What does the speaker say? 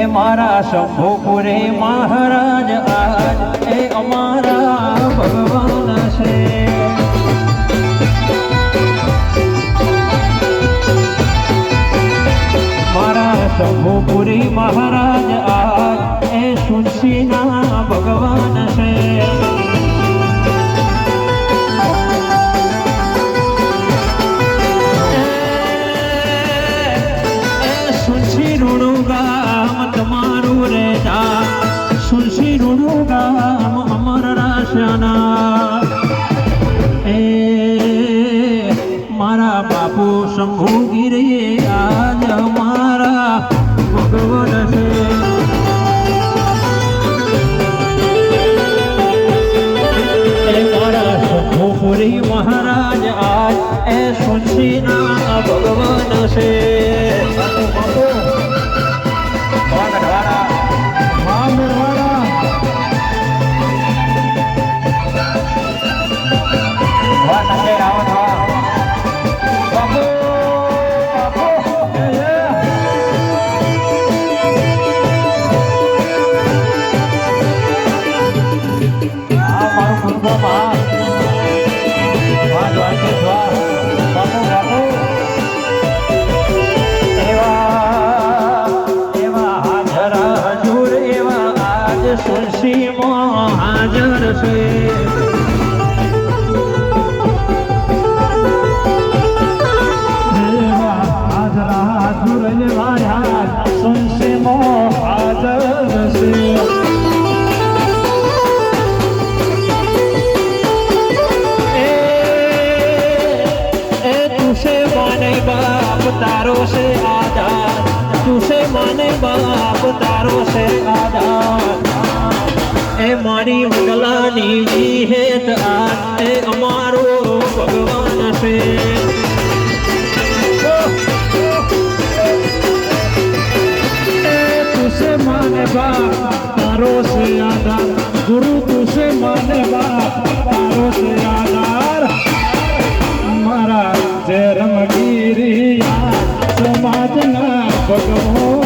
એ મારા શંભુપુરે મહારાજ આજ એ અમારા ભગવાન છે. મારા શંભુપુરી મહારાજ આજ એ સુનસીના ભગવાન છે. શંભુગીરી આજ તારો છે આધાર. તું છે માને બાપ તારો છે આધાર. એ મારી મંગલાની વિહેત આ એ અમારો ભગવાન છે. તું છે માને બાપ તારો છે આધાર. But come home.